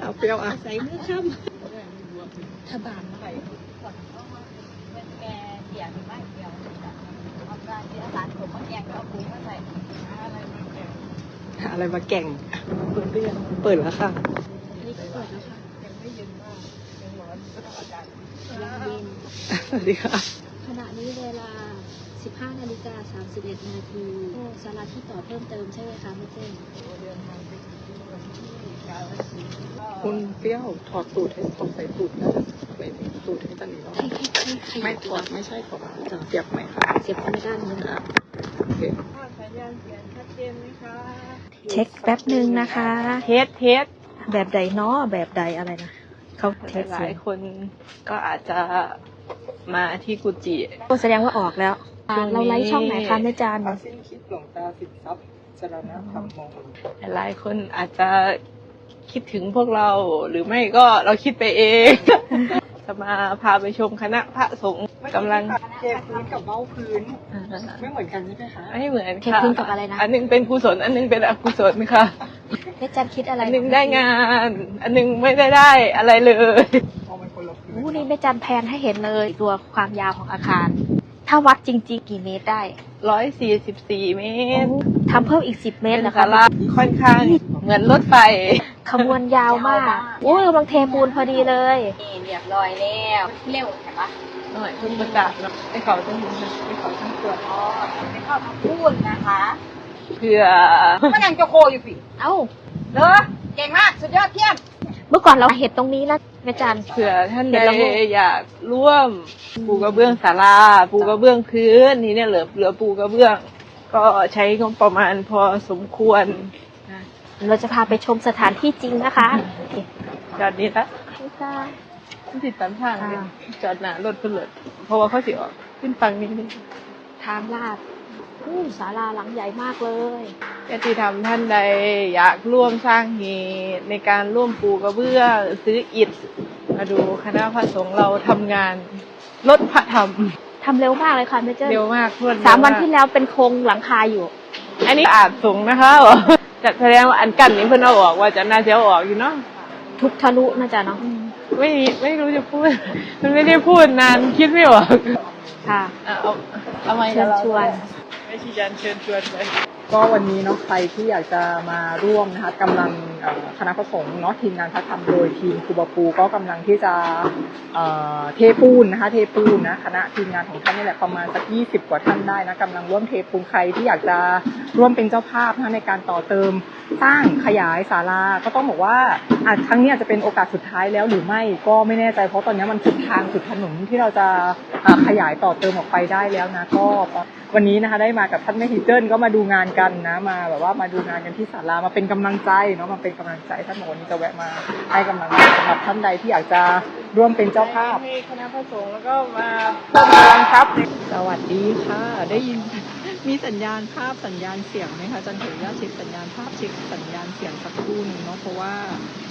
เอาเปรี้ยวอะใส่มือค่ำถ้าบานไปเป็นแกเสียงไม่เดียวเอาการที่อาจารย์ผมมาแกงเอาปุ๋ยมาใส่อะไรมาแกงหาอะไรมาแก่งเปิดเรื่องเปิดแล้วค่ะนี่ก็เปิดแล้วค่ะยังไม่เย็นมากยังร้อนก็ต้องอาจารย์ยังเย็นสวัสดีค่ะขณะนี้เวลา15นาฬิกา31นาทีสาราที่ต่อเพิ่มเติมใช่ไหมคะแม่เจ้ เดินทางไปที่วันที่กาลสินธุ์ก็คุณเปรี้ยวถอดสูตรให้ถอดใส่สูตรนะไม่ถึงสูตรให้ตันนี้หรอให้ให้ให้ขยัไม่บถตัอวดไม่ใช่ถอดจะเสียบไหมคะเสียบเข้าไปด้านนี้นะอะโอเคสัญญาณเสียงชัดเจนไหมคะเช็คแป๊บหนึ่งนะคะเทสเทสแบบใดเนาะแบบใดอะไรนะเขาเทสหลาเสียยงๆคนก็อาจจะมาที่กุจิก็แสดงว่าออกแล้วอ่าช่วงนี้เราไลฟ์ช่องไหนคะแม่จันเอาสิ้นคิดหลวงตาสิบทรัพย์จรณธรรมมงหลายๆคนอาจจะ คิดถึงพวกเราหรือไม่ก็เราคิดไปเอง จะมาพาไปชมคณะพระสงฆ์กำลังเทพื้นกับเบ้าพื้น ไม่เหมือนกันใช่ไหมคะไม่เหมือนเทค่ะ พื้นกับอะไรนะอันหนึงเป็นกุศลอันหนึงเป็นอกุศลค่ะแม่จันคิดอะไรอันหนึงได้งาน อันหนึงไม่ได้ได้อะไรเลย เอามันคนละพื้นอู้นี่แม่จันแพนให้เห็นเลยตัวความยาวของอาคาร ถ้าวัดจริงๆกี่เมตรได้ร้อยสี่สิบสี่เมตรทำเพิ่มอีกสิบเมตรเป็นนะศาคะลาค่อนข้างเหมือนรถไฟ ขบวนยาวมากโอ้ยกำลังเทปูนพอดีเลยนี่เรียบร้อยแล้วเร็วเห็นปะหน่อยเพิ่งประกาศเนาะให้เขาต้องให้เขาทั้งตัวอ๋อไปเข้าทำพูดนะคะเพื่อมันยังจะโคอยู่สิเอ้าเหรอเก่งมากสุดยอดเยี่ยมเมื่อก่อนเราเห็นตรงนี้นะแม่จันเผื่อท่านเดี๋ใดยวเราอยากร่วมปูกระเบื้องศาลาปูกระเบื้องพื้นนี่เนี่ยเหลือเหลือปูกระเบื้อง ก็ใช้งบประมาณพอสมควรนะ เราจะพาไปชมสถานที่จริงนะคะโอเคจอดนี้ละบ๊ายบายมันติดตามทางเลยอ่าจอดหนารถเพื่นเลยเพราะว่าเขาสิออกขึ้นฟังนิดนึงทางลาดอู้ศาลาหลังใหญ่มากเลยญาติธรรมท่านใดอยากร่วมสร้างเหตุในการร่วมปูกระเบื้องซื้ออิฐ มาดูคณะพระสงฆ์เราทำงานลดพระธรรมทำเร็วมากเลยค่ะแม่เจ้เร็วมากรวดเร็สามวันกที่แล้วเป็นโครงหลังคาอยู่ อันนี้อาจสูงนะคะ จะแสดงว่าอันกันนี้เพิ่นเอาออกว่าจะน่าจะเอาออกอยู่เนาะทุกทะลุน่าจะเนาะไม่ไม่รู้จะพูด มันไม่ได้พูดนานคิดไม่ออกค่ะอะเอาเอาไมเชิญชวนไม่ชี้จันเชิญชวนไปก็วันนี้เนาะใครที่อยากจะมาร่วมนะคะกำลังคณะพระสงฆ์เนาะทีมงานพระธรรมโดยทีมครูบาปูก็กำลังที่จะเทปูนนะคะเทปูนนะคณะทีมงานของท่านนี่แหละประมาณสักยี่สิบกว่าท่านได้นะกำลังร่วมเทปูนใครที่อยากจะร่วมเป็นเจ้าภาพนะคะในการต่อเติมสร้างขยายศาลาก็ต้องบอกว่าอาจครั้งนี้อาจจะเป็นโอกาสสุดท้ายแล้วหรือไม่ก็ไม่แน่ใจเพราะตอนนี้มันสุดทางสุดถนนที่เราจะขยายต่อเติมออกไปได้แล้วนะก็ วันนี้นะคะได้มากับท่านแม่ฮิเจิ้นก็มาดูงานกันนะมาแบบว่ามาดูงานกันที่ศาลามาเป็นกำลังใจเนาะมาเป็นกำลังใจท่านบอวันนี้จะแวะมาให้กำลังใจสำหรับท่านใดที่อยากจะร่วมเป็นเจ้าภาพคณะพระสงฆ์แล้วก็มาเพิ่มกำลังทรัพย์สวัสดีค่ะ ได้ยินมีสัญญาณภาพสัญญาณเสียงไหมคะจันถือญาเช็คสัญญาณภาพเช็คสัญญาณเสียงสักครู่หนึ่งเนาะเพราะว่า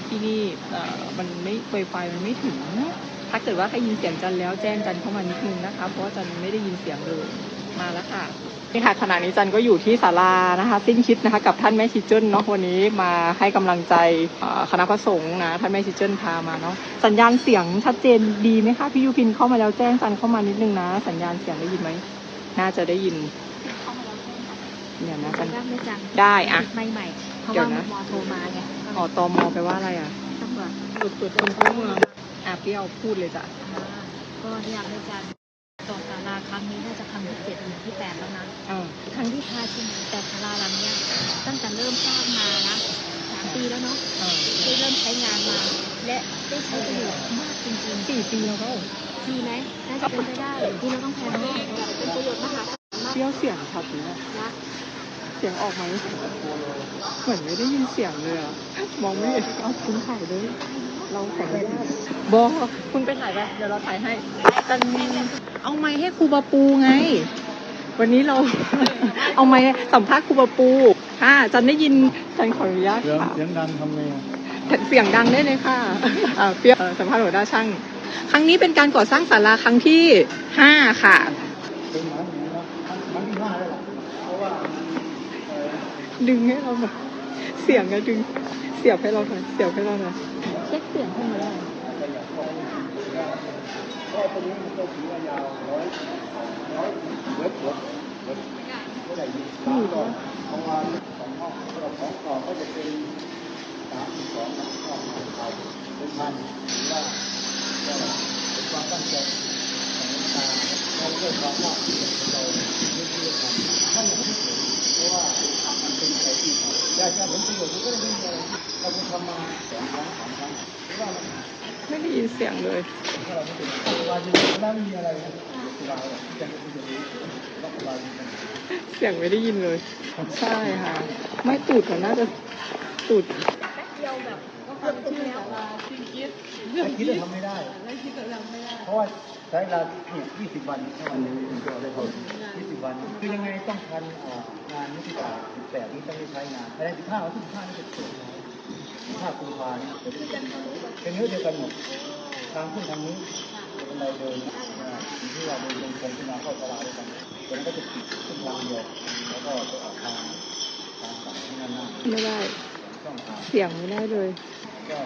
ที่นี่เอ่อมันไม่ไวไฟมันไม่ถึง ถ้าเกิดว่าใครยินเสียงจันแล้วแจ้งจันเข้ามานิดนึงนะคะ เพราะว่าจันไม่ได้ยินเสียงเลยมาแล้วค่ะนี่ค่ะขณะนี้จันก็อยู่ที่ศาลานะคะ สิ้นคิดนะคะกับท่านแม่ชิเจิ้นเนาะวันนี้มาให้กำลังใจเอ่อคณะพระสงฆ์นะท่านแม่ชิเจิ้นพามาเนาะสัญญาณเสียงชัดเจนดีไหมคะพี่ยูพินเข้ามาแล้วแจ้งจันเข้ามานิดนึงนะ สัญญาณเสียงได้ยินไหมน่าจะได้ยินเนี่ยนะจันได้แม่จันได้อะไม่ใหม่เพราะเดี๋ยว่าวนะมอโทรมาไงอ๋อตมไปลว่าอะไรอะตำรวจตรวจตรวจคนเข้าเมือง อะเปรี้ยวพูดเลยจ้ะอ่าก็เนี่ยแม่จันต่อศาลาครั้งนี้น่าจะครั้งที่เจ็ดหรือที่แปดแล้วนะอ่าครั้งที่พาชิมแต่ศาลาหลังเนี้ยตั้งแต่เริ่มสร้างมานะสามปีแล้วเนาะอ่าได้เริ่มใช้งานมา และได้ใช้ประโยชน์มากจริงสี่ปีแล้วก็ๆดีไหมน่าจะเป็นไปได้ที่เราต้องแพนมากเป็นประโยชน์มหาศาลมากเปรี้ยวเสียงชัดเลยอะนะเสียงออกไหมเหมือนไม่ได้ยินเสียงเลยอะมองไม่เห็นเอาคุณถ่ายเลย เราขออนุญาตบอคุณไปถ่ายไปเดี๋ยวเราถ่ายให้จันเอาไม้ให้ครูบาปูไง วันนี้เรา เอาไม้สัมภาษณ์ครูบาปูค่ะจันได้ยินจันขออนุญาตเสียงค่ะเสียงดังทำไงอะเสียงดังได้เลยค่ะอ่าเปรี้ยวเอ่อสัมภาษณ์หัวหน้าช่าง ครั้งนี้เป็นการก่อสร้างศาลาครั้งที่ห้าค่ะเป็นหมาหนีนะมันที่ห้าแล้วล่ะเพราะว่าดึงให้เราหน่อยเสียงอะดึง เสียบให้เราหน่อยเสียบให้เราหน่อย เปลี่ยนขึ้นมาได้ก็อย่างพวกนี้เพราะตัวนี้มันก็ถือว่ายาวร้อยร้อยเวิร์ดเวิร์ดเวิร์ดเท่าไหร่ดีสามต่อประมาณสองห้องสำหรับสองต่อก็จะเป็นสามสิบสองห้องไปเป็นพันหรือว่าก็เป็นความตั้งใจของตาเราเกิดความว่าเราไม่เชื่อกันท่านอย่างที่เห็นเพราะว่ามันเป็นใจที่ยากจะผลประโยชน์มันก็ได้ไม่มีอะไร เราคงทำมาสองครั้งสามครั้งหรือว่ามันไม่ได้ยินเสียงเลยถ้าเราไม่เป็นปัจจุบันจริงๆแล้วไม่มีอะไรนะปัจจุบันที่จะไม่จะรู้ปัจจุบันจริงเสียงไม่ได้ยินเลย ใช่ค่ะ ไม่ตูดเขาน่าจะตูดๆแต่คิดว่าทำไม่ได้ เพราะว่าใช้เวลาเนี่ย20 วันถ้าวันหนึงถึงจะได้ผล20 วัน คือยังไงต้องทันอ่างานนิติศาสตร์18 นี้ต้องได้ใช้งานอะไร15วันที่15นี่จะเกิ ด15กุมภาพันธ์จะได้เป็นเนื้อเดียวกันหมดทางขึ้นทางนี้เป็นไรเดินอ่าอยู่ที่ว่าเดินลงคงขึ้นมาเข้าตลาดด้วยกันตรงนั้นก็จะปิดขึ้นทางเดียวแล้วก็จะออกทางทางฝั่งที่นั่นหน้าไม่ได้ช่องทางเสียงไม่ได้เลยก็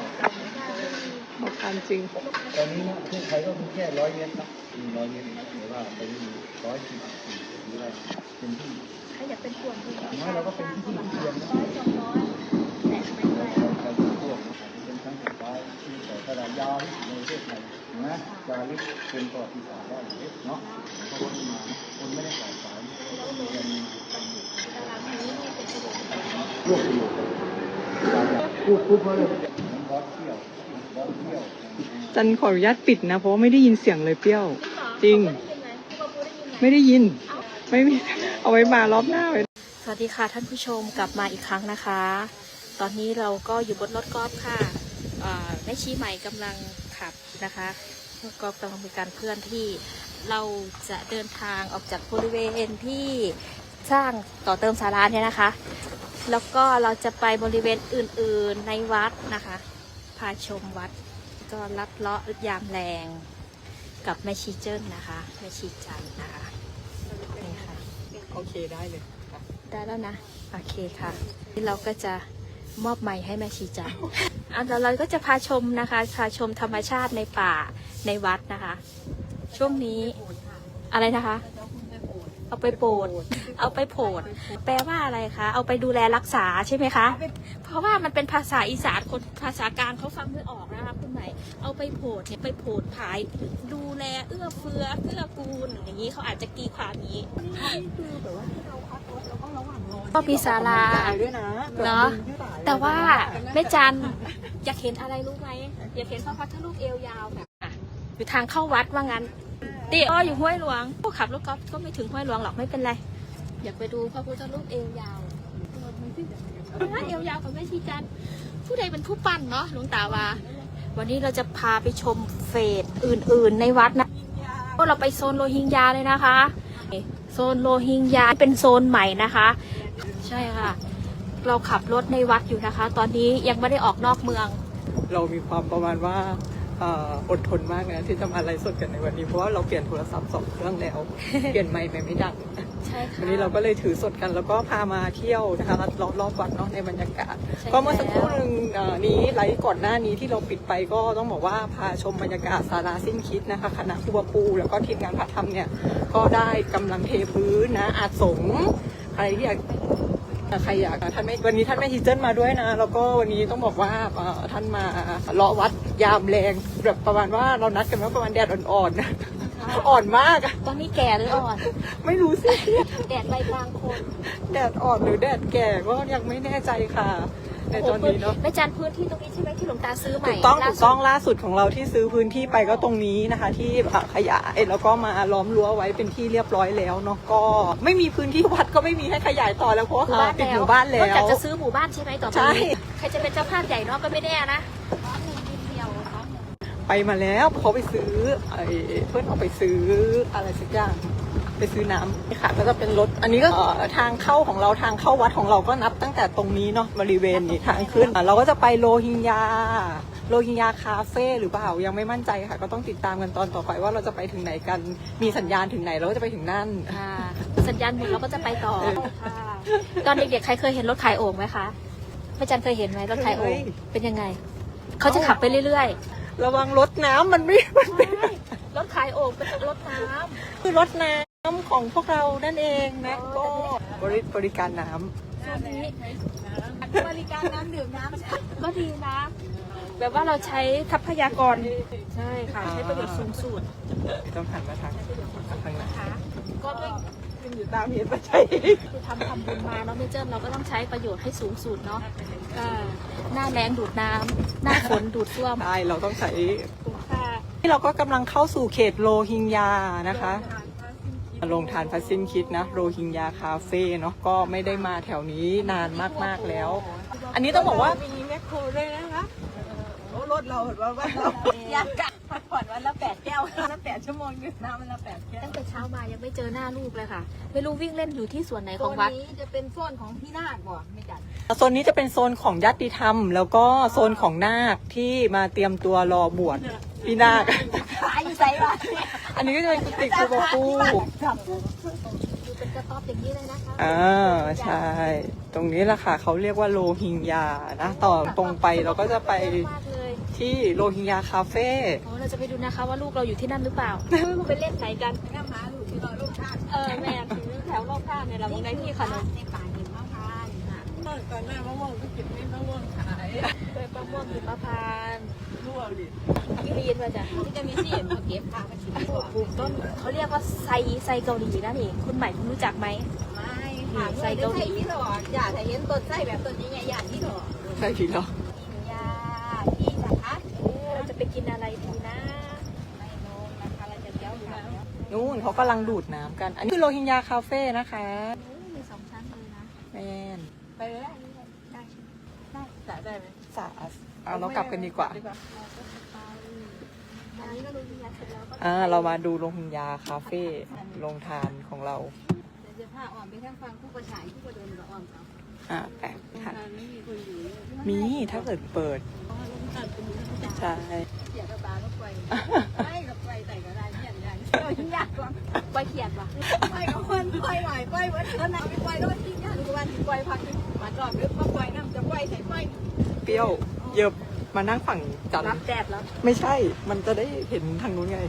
เอาความจริง ตอนนี้นะประเทศไทยก็มีแค่ร้อยเมตรนะมีร้อยเมตรนะหรือว่าไปมีร้อยสี่สิบสี่หรือว่าเป็นที่ใครอยากเป็นส่วนหนึ่งอย่างน้อยเราก็เป็นที่ที่เทียมนะ นะเป็นครั้งสุดท้ายที่ต่อตลาดยาวที่สุดในประเทศไทยนะจารึกเป็นประวัติศาสตร์ได้เลยเนาะเพราะว่าที่มาคนไม่ได้สายสายเรียนมาร่วมประโยชน์พูดพูดเพราะเลยน้องบอสเที่ยวบอสเที่ยวจันขออนุญาตปิดนะ เพราะว่าไม่ได้ยินเสียงเลยเปรี้ยว จริง ไม่ได้ยิน ไม่มีเอาไว้มารอบหน้าไว้สวัสดีค่ะท่านผู้ชมกลับมาอีกครั้งนะคะ ตอนนี้เราก็อยู่บนรถกอล์ฟค่ะ แม่ชี้ใหม่กำลังขับนะคะรถกอล์ฟกำลังมีการเคลื่อนที่เราจะเดินทางออกจากบริเวณที่สร้างต่อเติมสาราเนี่ยนะคะ แล้วก็เราจะไปบริเวณอื่นๆในวัดนะคะ พาชมวัดก็ลัดเลาะยามแรงกับแม่ชีเจิ้นนะคะแม่ชีจันนะคะนี่ค่ะ โอเคได้เลยค่ะได้แล้วนะ โอเคค่ะนี่เราก็จะ มอบไม้ให้แม่ชีจันอะเดี๋ยวเราก็จะพาชมนะคะ พาชมธรรมชาติในป่าในวัดนะคะ ช่วงนี้อะไรนะคะ เอาไปโปรดเอาไปโผดแปลว่าอะไรคะ เอาไปดูแลรักษาใช่ไหมคะ เพราะว่ามันเป็นภาษาอีสานคนภาษากลางเขาฟังไม่ออกนะคะคุณใหม่เอาไปโผดเนี่ยไปโผดผายดูแลเอื้อเฟื้อเกื้อกูลอย่างนี้เขาอาจจะตีความนี้ก็ มีศาลาด้วยนะเนาะแต่ว่าแม่จันอยากเห็นอะไรรู้ไหมอยากเห็นพระพุทธรูปเอวยาวแบบอะอยู่ทางเข้าวัดว่างั้นติอ้ออยู่ห้วยหลวงพวกขับรถกอล์ฟก็ไม่ถึงห้วยหลวงหรอกไม่เป็นไรอยากไปดูพระพุทธรูปเอวยาวเอวยาวกับแม่ชีจันผู้ใดเป็นผู้ปั้นเนาะหลวงตาว่าวันนี้เราจะพาไปชมเฟสอื่น ๆ ในวัดนะเราไปโซนโรฮิงญาเลยนะคะ โซนโรฮิงญาเป็นโซนใหม่นะคะ ใช่ค่ะ เราขับรถในวัดอยู่นะคะ ตอนนี้ยังไม่ได้ออกนอกเมือง เรามีความประมาณว่าเอ่ออดทนมากนะที่จะมาไลฟ์สดกันในวันนี้ เพราะว่าเราเปลี่ยนโทรศัพท์สองเครื่องแล้ว เปลี่ยนไมค์ไปไม่ดัง ใช่ค่ะ วันนี้เราก็เลยถือสดกันแล้วก็พามาเที่ยวนะคะรอบรอบวัดเนาะในบรรยากาศใช่ก็เมื่อสักครู่หนึ่งเอ่อนี้ไลฟ์ก่อนหน้านี้ที่เราปิดไปก็ต้องบอกว่าพาชมบรรยากาศศาลาสิ้นคิดนะคะคณะครูบาปู แล้วก็ทีมงานพระธรรมเนี่ยก็ได้กำลังเทพื้นนะอาจสงฆ์ ใครที่อยากใครอยากท่านไม่วันนี้ท่านแม่ฮิเจิ้นมาด้วยนะ แล้วก็วันนี้ต้องบอกว่าเอ่อท่านมาเลาะวัดยามแรงแบบประมาณว่าเรานัดกันว่าประมาณแดดอ่อนๆนะอ่อนมากอะตอนนี้แก่หรืออ่อน ไม่รู้สิแดดใบกลางคน แดดอ่อนหรือแดดแก่ก็ยังไม่แน่ใจค่ะ ในตอนนี้เนาะแม่จันพื้นที่ตรงนี้ใช่ไหมที่หลวงตาซื้อใหม่ถูกต้องล่าถูกสุดต้องล่าสุดของเราที่ซื้อพื้นที่ไปก็ตรงนี้นะคะ ที่อะขยายแล้วก็มาล้อมรั้วไว้เป็นที่เรียบร้อยแล้วเนาะก็ไม่มีพื้นที่วัดก็ไม่มีให้ขยายต่อแล้วเพราะว่าหมู่บ้านปิดแล้วหมู่บ้านแล้นอกจากวจะซื้อหมู่บ้านใช่ไหมต่อไปใช่นี้ใครจะเป็นเจ้าภาพใหญ่เนาะก็ไม่แน่นะหนึ่งนิดเดียวเนาะไปมาแล้วเขาไปซื้อไอ้เพื่อนเอาไปซื้ออะไรสักอย่าง ไปซื้อน้ำนี่ค่ะก็จะเป็นรถ อันนี้ก็เอ่อทางเข้าของเราทางเข้าวัดของเราก็นับตั้งแต่ตรงนี้เนาะบริเวณนี้ทางขึ้นอะเราก็จะไปโลฮิงญาโลฮิงญาคาเฟ่หรือเปล่ายังไม่มั่นใจค่ะ ก็ต้องติดตามกันตอนต่อไปว่าเราจะไปถึงไหนกันมีสัญญาณถึงไหนเราก็จะไปถึงนั่นค่ะสัญญาณหมดเราก็จะไปต่อค่ะตอนเด็กๆใครเคยเห็นรถขายโอ่งไหมคะแม่จันเคยเห็นไหมรถขายโอ่งเคยเป็นยังไงเขาจะขับไปเรื่อยระวังรถน้ำมันไม่มันไม่ๆรถขายโอ่งเป็นรถน้คือรถน้ำ ของพวกเรานั่นเองนะก็บริบริการน้ำช่วงนี้บริการน้ำดื่มน้ำก็ดีนะแบบว่าเราใช้ทรัพยากรใช่ค่ะใช้ประโยชน์สูงสุดำต้องหันมาทางทางไหนนะคะก็ไม่อยู่ตามเหตุปัจจัยคือทำทำบุญมาเนาะไม่เจิ้มเราก็ต้องใช้ประโยชน์ให้สูงสุดเนาะอ่าหน้าแรงดูดน้ำหน้าฝนดูดซ่วมใช่เราต้องใช้คุ้มค่าที่เราก็กำลังเข้าสู่เขตโรฮิงญานะคะ ลงทานพัสซินคิดนะโรฮิงญาคาเฟ่เนาะก็ไม่ได้มาแถวนี้นานมากๆแล้ว อันนี้ต้องบอกว่ามีแมคโครด้วยนะคะโอ้รถเราเห็นว่าว่าเราอยากกะพักผ่อนวันละแปดแก้ววันละแปดชั่วโมงดื่มน้ำวันละแปดแก้วตั้งแต่เช้ามายังไม่เจอหน้าลูกเลยค่ะ ไม่รู้วิ่งเล่นอยู่ที่ส่วนไหนโซของนวัดนี้จะเป็นโซนของพี่นาคบ่ไม่จัดโซนนี้จะเป็นโซนของญาติธรรม แล้วก็โซนของนาคที่มาเตรียมตัวรอบวชพี่นาคขายอยู่ไสวะ อันนี้ก็จะเป็นกุฏิคูบาปูอยู่เป็นกระต๊อบอย่างนี้เลยนะคะอ่าใช่ ตรงนี้แหละค่ะเขาเรียกว่าโรฮิงญานะ ต่อตรงไปเราก็จะไปมากเลยที่โรฮิงญาคาเฟ่โอ้เราจะไปดูนะคะว่าลูกเราอยู่ที่นั่นหรือเปล่าไปเล่นไหนกันน้ำหมาลูกที่รอลูกท่านเออแม่ถึงแถวรอบข้างเนี่ยเรามองได้ที่ขนมในป่าหิมพานต์ค่ะก่อนหน้ามะม่วงก็เก็บไม่มะม่วงขายไปมะม่วงหิมพาน ต์รั่วดิกิรีนมาจ้ะที่จะมีที่มาเก็บผ้ามาชิมตัวปลูกต้นเขาเรียกว่าไซไซเกาหลีนะนี่คุณใหม่คุณรู้จักไหมไม่ค่ะใส่เกาหลีที่หลอดอย่าแต่เห็นต้นไส้แบบต้นใหญ่ๆอย่าที่หลอดใช่พี่เหรอยาที่นะคะเออเราจะไปกินอะไรดีนะไม่โน้นนะคะเราจะเลี้ยวค่ะนู่นเขากำลังดูดน้ำกัน อันนี้คือโรฮิงญาคาเฟ่นะคะโอ้มีสองชั้นเลยนะแมนไปเลยได้ได้ได้ได้ไหมสา เอาเรากลับกันดีกว่าอันนี้ก็รู้ที่ยาเสร็จแล้วก็อ่าเรามาดูโรฮิงญาคาเฟ่โรงทานของเราเดี๋ยวจะพาอ่อนไปทางฟังผู้ประชายผู้ประเดินกับอ่อนเขาอ่าแปลกค่ะไม่มีคนอยู่มีถ้าเกิดเปิดใช่เสียกระบาก็ไปไม่กับไปแต่ก็ได้เนี่ยอย่างเออที่ยากกว่าใบเขียดว่ะไปกับคนไปหน่อยไปวันนั้นไหนไปแล้วที่ยากทุกวันไปพักมาจอดนึกมาไปน้ำจะไปใส่ไปเปรี้ยว เยิบมานั่งฝั่งจันทรับร์แดดแล้วไม่ใช่ มันจะได้เห็นทางนู้นไง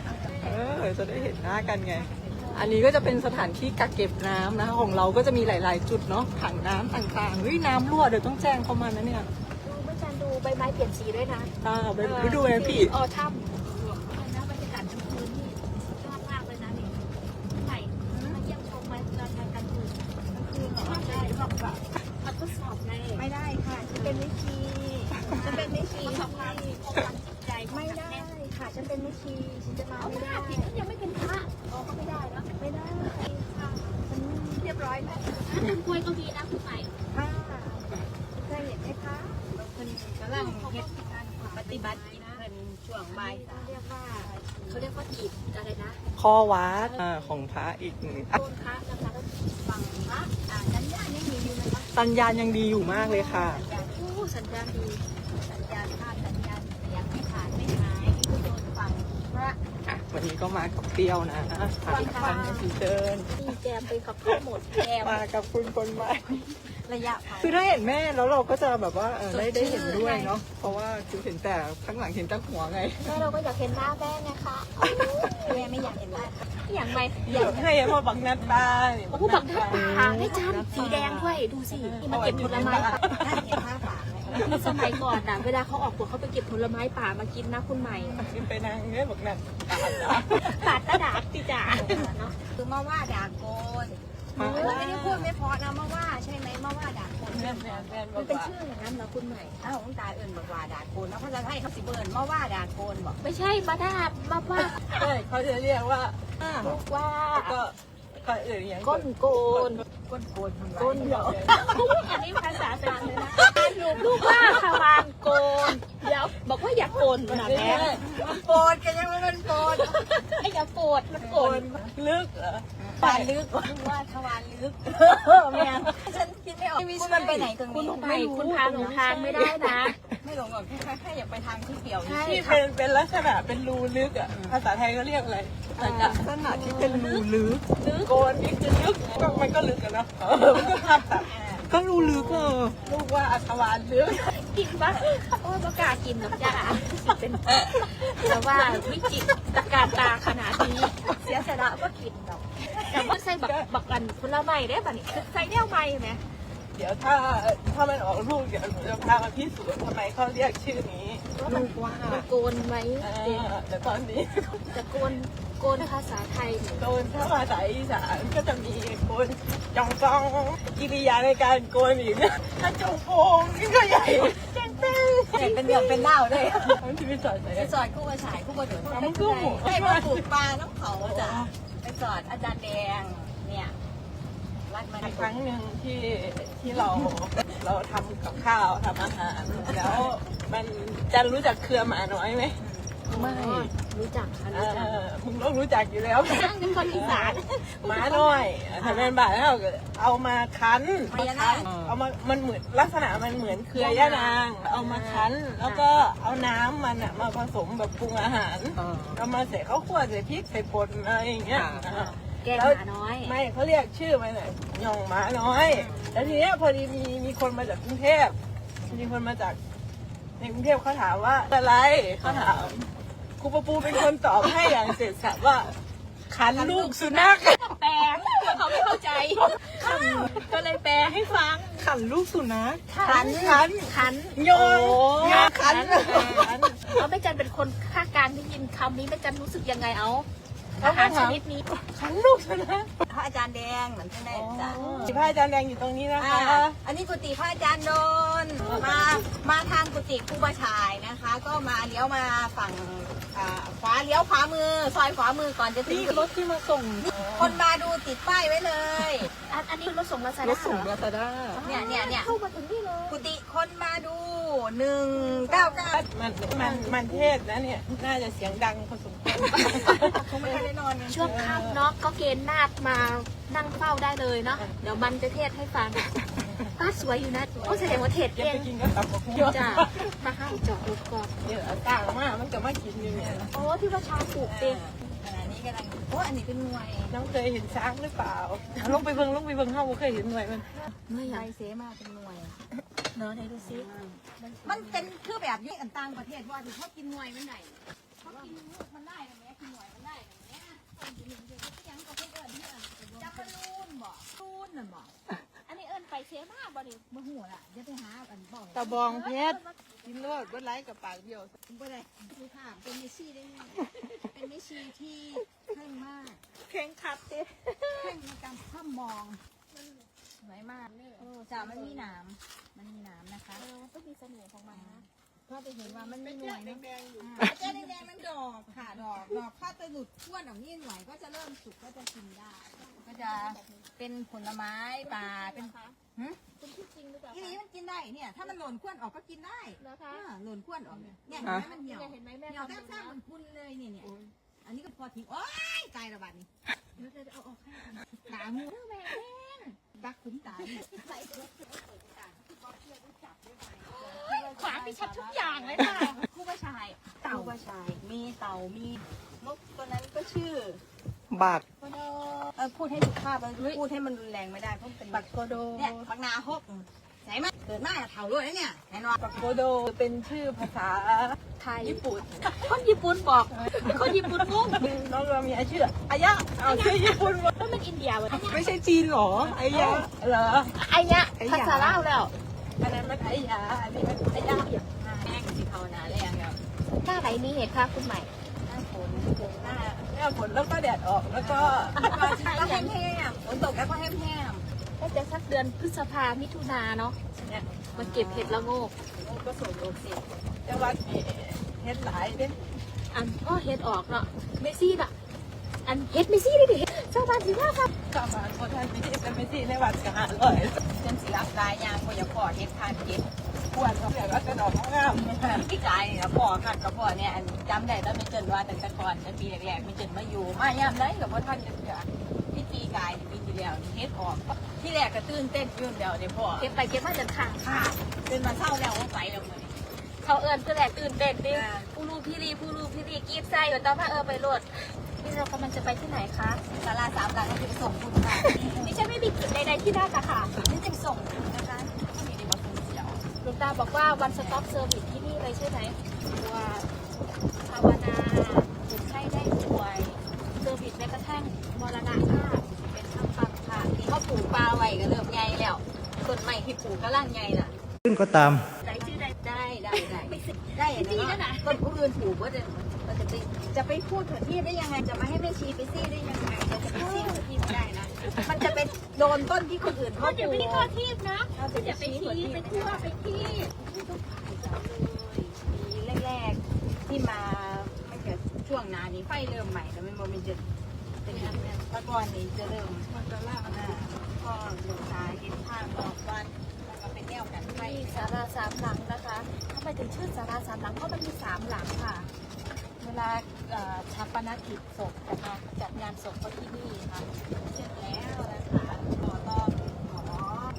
เออ จะได้เห็นหน้ากันไง อันนี้ก็จะเป็นสถานที่กักเก็บน้ำนะคะของเราก็จะมีหลาย ๆ จุดเนาะถังน้ำต่างๆเฮ้ยน้ำรั่วเดี๋ยวต้องแจ้งเขามานะเนี่ยดูเมื่อจันดูใบไม้เปลี่ยนสีด้วยนะอ่าไปไปดูเลยพี่เออถ้ำ แล้วกล้วยก็มีนะคุณใหม่ค่ะเคยเห็นไหมคะคนกำลังเฮ็ดการปฏิบัติกินเพิ่นช่วงบ่ายสามเรียกว่าเขาเรียกว่าจีบอะไรนะข้อวัดอ่าของพระอีกหนึ่งอะโดนพระนะคะแล้วฟังพระอ่าสัญญาณยังมีอยู่ไหมคะสัญญาณยังดีอยู่มากเลยค่ะสัญญาณโอ้สัญญาณดี วันนี้ก็มากับเปรี้ยวนะผ่านกับพันสีเดินดีแจมไปกับทั้งหมดแจมมากับคุณคนใหม่ระยะเผา คือถ้าเห็นแม่แล้วเราก็จะแบบว่าเออได้ได้เห็นด้วยเนาะเพราะว่าคือเห็นแต่ข้างหลังเห็นแต่หัวไงแม่เราก็อยากเห็นหน้าแม่ไงคะแม่ไม่อยากเห็นหน้าอย่างไรอยากให้พ่อบักนัดบ้านโอ้โหบักหน้าป่าให้จันสีแดงด้วยดูสิที่มาเก็บผลไม้ คือสมัยก่อนน่ะเวลาเขาออกบวชเขาไปเก็บผลไม้ป่ามากินนะคุณใหม่ไปนางเนี่ยบักนัดปาดตะดาบติจ่าเนาะคือมาว่าด่าโกนไม่ได้พูดไม่พอนะมาว่าใช่ไหมมาว่าด่าโกนแม่แม่แม่บมัอนกเป็นว่าชื่ออย่างนั้นเหรอคุณใหม่ถ้าของตาเอื่นบอกว่าด่าโกนแล้วเขาจะให้เขาสิเบิร์นมาว่าด่าโกนบอกไม่ใช่มาดาบมาว่าใช่เขาจะเรียกว่าลูกว่าก็ก็อื่นอย่างก้นโกน ก้นโกนทำไมก้นเหรออันนี้ภาษาต่างเลยนะลูกว่าขวานโกนเดี๋ยวบอกว่าอย่าโกนขนาดไม่แม่ใช่มันโกนกันยังไม่มันโกนไอ้อย่าโกรธมันโกโกรธนลึกเหรอวานลึกว่าทวารลึกแม่ฉัน คิดไม่ออกคุณมันไปไหนตรงคุณนี้ไม่คุณพาหลงทางไม่ได้นะ ไม่หลงหรอกแค่แค่อยากไปทางที่เปลี่ยวใช่ที่เป็นเป็นลักษณะเป็นรูลึกอะภาษาไทยก็เรียกอะไรลักษณะที่เป็นรูลึกโกนนี่คือลึกก็มันก็ลึกกันเนาะเออมันก็ภาพตัดก็รู้ลึกเออลูกว่าอัศวานลึกกินปะโอ้ยประกล้ากินหรอกจ้าเป็นแต่ว่าวิจิตรการตาขนาดนี้เสียสละว่ากินดอกแต่ว่าใส่บักบักกันผลไม้ได้ป่ะนี่ใส่แนวใหม่ไหม เดี๋ยวถ้าถ้ามันออกลูกเดี๋ยวหนูจะพามาพิสูจน์ทำไมเขาเรียกชื่อนี้ว่ามันมันโกนไว้เออแต่ตอนนี้แต่โกนโกนภาษาไทยโกนถ้าภาษาอีสานก็จะมีโกนจองฟองกิริยาในการโกนอีกถ้าจงโพงนี่ก็ใหญ่แจ้งเป็นเป็นเดือนเป็นเน่าเลยมันจะไปสอนไหนสอนคู่มาฉายคู่มาเดือดมันก็หมูให้มาปลูกปลาน้ำเขาจ้ะไปสอนอาจารย์แดง เนี่ยวัดมาอีกครั้งหนึ่งที่ที่เราเราทำกับข้าวทำอาหาร แล้วมันจะรู้จักเครือหมาน้อยไหมไม่รู้จักค่ะเอรู้จักอมึงต้องรู้จักอยู่แล้วนั่งเป็นคนอีสาน หมาน้อยถ้าเป็นบาทแล้วเอามาคั้นเอามามันเหมือนลักษณะมันเหมือนเครือย่านาง เอามาคั้น แล้วก็เอาน้ำมันอะมาผสมแบบปรุงอาหาร เอามาใส่ข้าวคั่วใส่พริกใส่ป่นอะไรอย่างเงี้ยอ่า แกงหมาน้อย ไม่เขาเรียกชื่อมันเลยหย่องหมาน้อย แล้วทีเนี้ยพอดีมีมีคนมาจากกรุงเทพมีคนมาจากในกรุงเทพเขาถามว่าอะไรเขาถามครูปะปูเป็นคนตอบให้อย่างเสร็จสับว่าขันลูกสุนัขแปลเขาไม่เข้าใจ ก็เลยแปลให้ฟังขันลูกสุนัขขันขันขันโยนโยนขันเอาแม่จันเป็นคนภาคกลางได้ยินคำนี้แม่จันรู้สึกยังไงเอา อาหารชนิดนี้ขันลูกสุนัขพระอาจารย์แดงเหมือนที่แน่จ้ะสีผ้าอาจารย์แดงอยู่ตรงนี้นะคะอ่าอันนี้กุฏิพระอาจารย์โดนมามาทางกุฏิครูบาชายนะคะ ก็มาเลี้ยวมาฝั่งอ่าขวาเลี้ยวขวามือซอยขวามือก่อนจะถึงนี่รถที่มาส่งคนมาดูติดป้ายไว้เลยอันอันนี้รถส่งลาซารถด้าส่งลาซาด้าเนี่ยเนี่ยเนี่ยเข้ามาถึงนี่เลยกุฏิคนมาดูหนึ่งเก้าเก้ามันมันมันเทศนะเนี่ยน่าจะเสียงดังพอสมควร คงไม่ทันได้นอนกันช่วงค่ำเนาะก็เกณฑ์นาคมานั่งเฝ้าได้เลยเนาะเดี๋ยวมันจะเทศให้ฟังป้าสวยอยู่นะโอ้แสดงว่าเทศเก็บเก่ไปงกินก็ตับกับเยอะจ้ะมาห้าจอดรถก่อนเยอะต่างมากมันจะมากินอยู่เนี่ยโอ้ที่ว่าชาวปลูกเองขณะนี้กำลังโอ้อันนี้เป็นหน่วยน้องเคยเห็นช้างหรือเปล่าลงไปเบิ่งลงไปเบิ่งเฮาบ่เคยเห็นหน่วยมันไม่อไทยากยเสมาเป็นหน่วยเนาะไหนดูซิมันเป็นคือแบบยี่อันต่างประเทศว่าที่เขากินหน่วยมันไหนเขากินลูกมันได้นะแม่กินหน่วยมันได้นะแม่คนกินหนึ่ งเดียวก็ยังกับเพื่อนที่อะจะมาลูนบ่ลูนน่ะบ่อันนี้เอิญไปเชมาบ่ดิมาหัวล่ะจะไปหาอันบอกตะบองเพชรกินรวดบ่ไหลกับปากเดียวบ่ได้คือค่ะเป็นเมชี่ได้ไงเป็นเมชี่ที่เข่งมากแข่งขัดเด้เข่งในการข้ามมองสวยมากเออจ้ามันมีหนามมันมีหนามนะคะเออต้องมีเสน่ห์ของมันนะ พราะจะเห็นว่ามันมีหน่วยแดเนาะงๆอยู่แจ้แดงๆมันดอกค่ะดอกดอกถ้าจะหลุดขั้วออกนี่หน่อยก็จะเริ่มสุกก็จะกินได้ ก็จะเป็นผลไม้ป่าเป็นหืมคุณคิดจริงหรือเปล่าทีนี้มันกินได้เนี่ย ถ้ามันหล่นขั้วออกก็กินได้นะคะอ่าหล่นขั้วออกเนี่ยเนี่ยเห็นไหมมันเหี่ยวเนี่ยเห็นไหมแม่เหี่ยวทำแทบดูซ่านะมันพุนเลยเนี่ยเนี่ยอันนี้ก็พอทิ้งโอ๊ยตายระบาดนี้เดี๋ยวจะเอาออกให้ตาหมูแม่แม่งตักขุนตาเนี่ย ขวางมีชัดทุกอย่างเลยค่ะคู่ประชาย เต่าประชาย มีเต่ามีนกตัวนั้นก็ชื่อ บักเออพูดให้สุภาพเลยพูดให้มันรุนแรงไม่ได้เพราะมันเป็นบักโกโดเนี่ยบักนาฮกไหนมาเกิดมาเถ่าด้วยนะเนี่ยไหนนอนบักโกโดเป็นชื่อภาษาไทยญี่ปุ่นคนญี่ปุ่นบอกคนญี่ปุ่นงงน้องเรามีอาชื่ออายะเอาชื่อญี่ปุ่นวะแล้วมันอินเดียวะไม่ใช่จีนหรออายะเหรอไอ้เนี่ยภาษาลาวแล้ว อันนั้นมันอายะอันนี้มันอายะแม่งสิภาวนาแรงครับหน้าไหนมีเหตุค่ะคุณใหม่หน้าฝนหน้าหน้าฝนแล้วก็แดดออกแล้วก็ก็แห้งๆฝนตกแล้วก็แห้งก็จะสักเดือนพฤษภามิถุนาเนาะเนี่ยมาเก็บเห็ดละโงกก็สูงโอเคแต่ว่าเฮ็ดหลายเด้อันพ่อเห็ดออกเนาะเมซี่น่ะ อันเห็ดเมซี่ดิดิชาวบ้านถือว่าครับกลับมาคนไทยไม่ใช่เป็นไม่ใช่ในวัดกันเลยๆจนสิรับกายยางก็อย่าพอเฮ็ดทานเก็บปวดเขาแบบว่าจะดอกงามพี่กายเนี่ยพ่อขัดกับพ่อเนี่ยจำได้แล้วไม่เจนว่าแต่ก่อนในปีแรกๆไม่เจนมาอยู่มายามได้กับพ่อท่านจะเถื่อพี่ปีกายปีที่แล้วเฮ็ดออกที่แรกก็ตื่นเต้นยุ่นเดียวเดี๋ยวพ่อเก็บไปเก็บมาจนขาดค่ะเป็นมาเศร้าแล้วว่าไปแล้วมันเขาเอิญเพื่อแหลกตื่นเต้นดิอ่าผู้รู้พี่รีผู้รู้พี่รีกรีดไส้อยู่ตอนพระเออไปโหลด นี่เรากำลังจะไปที่ไหนคะศาลาสามหลังก็จะไปส่งคุณค่ะดิฉันไม่มีกิจใดๆที่น่าจะค่ะนี่จะไปส่งนะคะหลวงตาบอกว่าวันสต็อปเซอร์วิสที่นี่เลยใช่ไหมว่าภาวนาคนไข้ได้ป่วยเซอร์วิสแม้กระทั่งมรณะภาพเป็นทางฟังค่ะที่เขาปลูกปลาไว้ก็เริ่มใหญ่แล้วต้นไม้ที่ปลูกก็ร่างใหญ่น่ะขึ้นก็ตามได้ชื่อได้ได้ได้ได้ได้เนาะต้นผู้อื่นปลูกก็จะมัน จะไปพูดถึงที่ได้ยังไง จะมาให้แม่ชีไปซี่ได้ยังไงจะไปซี่ถึงที่ไม่ได้นะ มันจะไปโดนต้นที่คนอื่นเขาปลูกทีบนะเราจะอย่าไปชี้ทีไปทั่วไปที่ปีแรกๆที่มาไม่เกิดช่วงนานี้ไฟเริ่มใหม่แล้วมันมันจะเป็นตะกอนนี้จะเริ่มมันจะล่าน้าพอหลวงตาเห็นภาพออกวันแล้วก็เป็นแนวกันไฟสาราสามหลังนะคะทำไมถึงชื่อสาราสามหลังเพราะมันมีสามหลังค่ะ เวลาเอ่อชาปนกิจศพนะคะจัดงานศพก็ที่นี่ค่ะเสร็จแล้วนะคะขอต้องขอ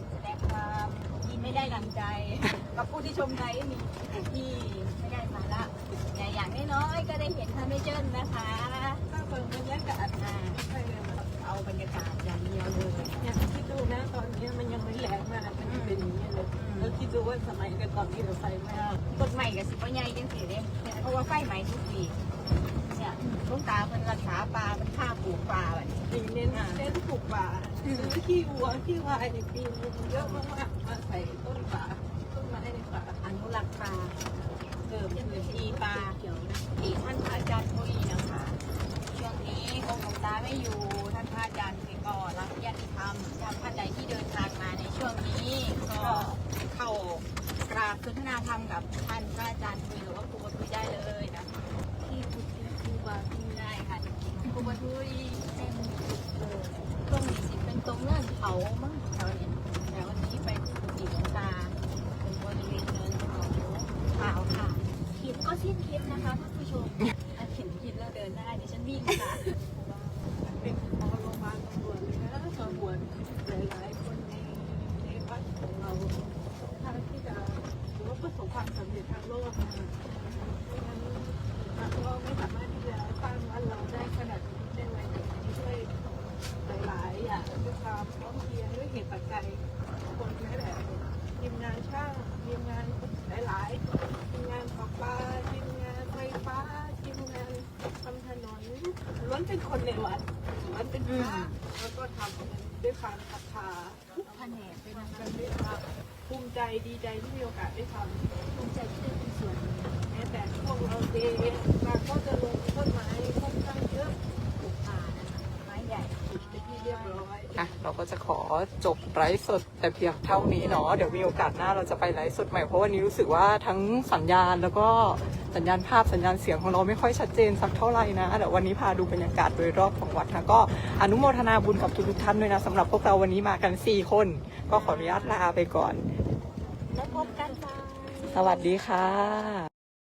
แสดงความยินไม่ได้ดังใจ กับผู้ที่ชมไลฟ์มีที่ไม่ได้มาละแต่อย่างน้อยๆก็ได้เห็นท่านไม่เจิ้นนะคะก็เปิดบรรยากาศอ่าเอาบรรยากาศอย่างเดียวเลยเนี่ยคิดดูนะตอนนี้มันยังไม่แรงมากมันยังเป็นอย่างนี้เลยแล้วคิดดูว่าสมัยกันก่อนที่เราไฟไหม้กฎใหม่กับสิบว่าใหญ่ยังสิเด้เพ ราะว่าไฟไหม้ทุกปีเนี่ยหลูกตาเป็นรักษาปลาเป็นฆ่าปลูกปลาแบบนี้ ปีเน้นเน้นปลูกป่าซื้อขี้วัวขี้ควายในปีนึงเยอะมากๆมาใส่ต้นป่าต้นไม้ในป่าอนุรักษ์ปลาเกิดพื้นที่ปลาเขียวนะที่ท่านพระอาจารย์คุยนะคะช่วงนี้องค์หลวงตาไม่อยู่ คือยเป็นตรงนี้สิเป็นตรงเงื่อนเขามั้งแถวนี้แต่วันนี้ไปกุฏิหลวงตาเป็นบริเวณเนินเขาขาวค่ะ คิดก็สิ้นคิดนะคะท่านผู้ชม อันเห็นคิดแล้วเดินได้เดี๋ยวฉันวิ่งค่ะ เป็นพอโรงพยาบาลตำรวจเลยนะตำรวจหลายๆคนในในวัดของเราถ้าที่จะถือว่าประสบความสำเร็จทางโลกนะไม่งั้นเราไม่สามารถที่จะสร้างวัดเราได้ขนาดนี้ได้เลยด้วยหลายๆอย่างด้วยความพร้อมเพรียงด้วยเหตุปัจจัยคนแม้แต่ทีมงานช่างทีมงานหลายๆทีมงานประปาทีมงานไฟฟ้าทีมงานทำถนน ล้วนเป็นคนในวัดล้วนเป็นพระแล้วก็ทำกันด้วยความศรัทธาทุกแผนกเลยนะคะกันด้วยความภูมิใจดีใจที่มีโอกาสได้ทำภูมิใจที่ได้เป็นส่วนหนึ่งแม้แต่พวกเราเองเราก็จะลงต้นไม้ จะขอจบไลฟ์สดแต่เพียงเท่านี้เนาะเดี๋ยวมีโอกาสหน้าเราจะไปไลฟ์สดใหม่เพราะวันนี้รู้สึกว่าทั้งสัญญาณแล้วก็สัญญาณภาพสัญญาณเสียงของเราไม่ค่อยชัดเจนสักเท่าไหร่นะเดี๋ยววันนี้พาดูบรรยากาศโดยรอบของวัดนะก็อนุโมทนาบุญกับทุกๆท่านด้วยนะสำหรับพวกเราวันนี้มากัน 4 คน ก็ขออนุญาตลาไปก่อนแล้วพบกันค่ะสวัสดีค่ะ